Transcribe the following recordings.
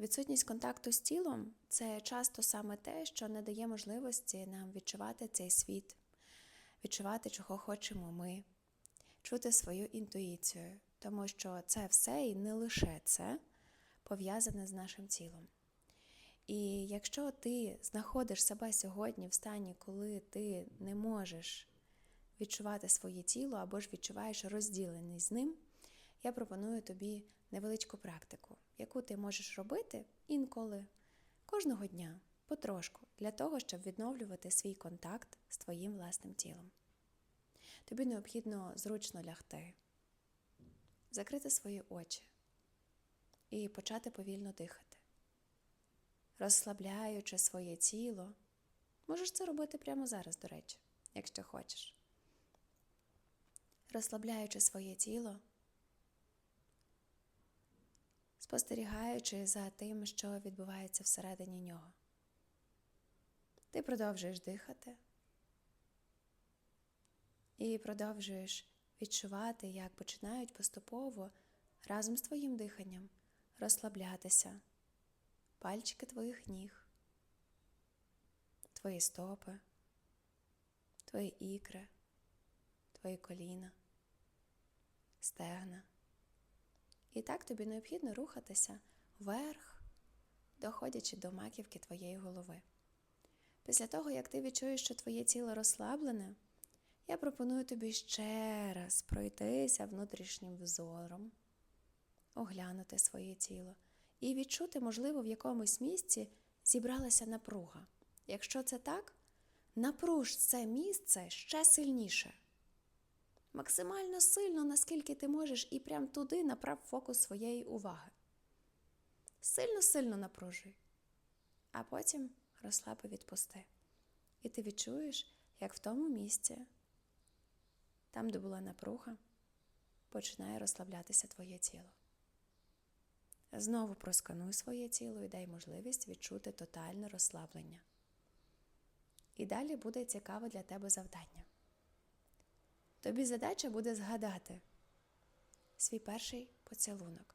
Відсутність контакту з тілом це часто саме те, що не дає можливості нам відчувати цей світ, відчувати, чого хочемо ми, чути свою інтуїцію, тому що це все і не лише це пов'язане з нашим тілом. І якщо ти знаходиш себе сьогодні в стані, коли ти не можеш відчувати своє тіло або ж відчуваєш розділеність з ним, я пропоную тобі невеличку практику, яку ти можеш робити інколи кожного дня, потрошку, для того, щоб відновлювати свій контакт з твоїм власним тілом. Тобі необхідно зручно лягти, закрити свої очі і почати повільно дихати, розслабляючи своє тіло. Можеш це робити прямо зараз, до речі, якщо хочеш. Розслабляючи своє тіло, спостерігаючи за тим, що відбувається всередині нього. Ти продовжуєш дихати і продовжуєш відчувати, як починають поступово разом з твоїм диханням розслаблятися пальчики твоїх ніг, твої стопи, твої ікри, твої коліна, стегна. І так тобі необхідно рухатися вверх, доходячи до маківки твоєї голови. Після того, як ти відчуєш, що твоє тіло розслаблене, я пропоную тобі ще раз пройтися внутрішнім взором, оглянути своє тіло і відчути, можливо, в якомусь місці зібралася напруга. Якщо це так, напруж це місце ще сильніше. Максимально сильно, наскільки ти можеш, і прям туди направ фокус своєї уваги. Сильно-сильно напружуй, а потім розслаб і відпусти. І ти відчуєш, як в тому місці, там, де була напруга, починає розслаблятися твоє тіло. Знову проскануй своє тіло і дай можливість відчути тотальне розслаблення. І далі буде цікаве для тебе завдання. Тобі задача буде згадати свій перший поцілунок.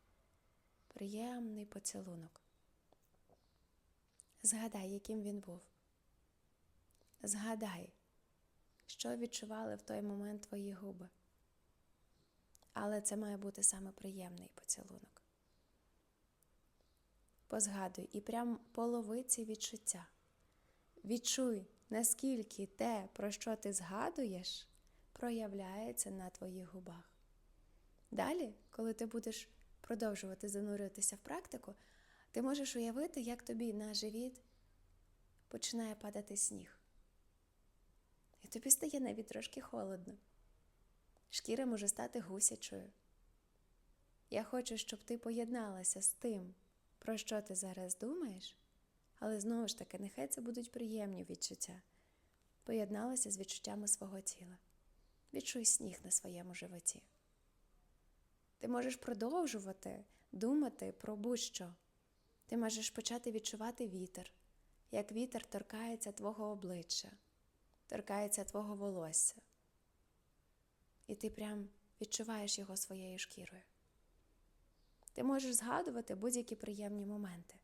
Приємний поцілунок. Згадай, яким він був. Згадай, що відчували в той момент твої губи. Але це має бути саме приємний поцілунок. Позгадуй і прям полови ці відчуття. Відчуй, наскільки те, про що ти згадуєш, проявляється на твоїх губах. Далі, коли ти будеш продовжувати занурюватися в практику, ти можеш уявити, як тобі на живіт починає падати сніг. І тобі стає навіть трошки холодно. Шкіра може стати гусячою. Я хочу, щоб ти поєдналася з тим, про що ти зараз думаєш, але знову ж таки, нехай це будуть приємні відчуття. Поєдналася з відчуттями свого тіла. Відчуй сніг на своєму животі. Ти можеш продовжувати думати про будь-що. Ти можеш почати відчувати вітер, як вітер торкається твого обличчя, торкається твого волосся. І ти прям відчуваєш його своєю шкірою. Ти можеш згадувати будь-які приємні моменти.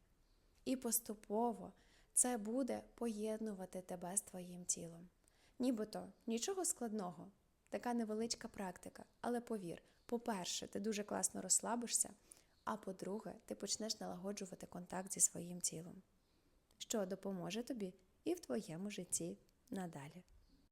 І поступово це буде поєднувати тебе з твоїм тілом. Нібито нічого складного, така невеличка практика. Але повір, по-перше, ти дуже класно розслабишся, а по-друге, ти почнеш налагоджувати контакт зі своїм тілом, що допоможе тобі і в твоєму житті надалі.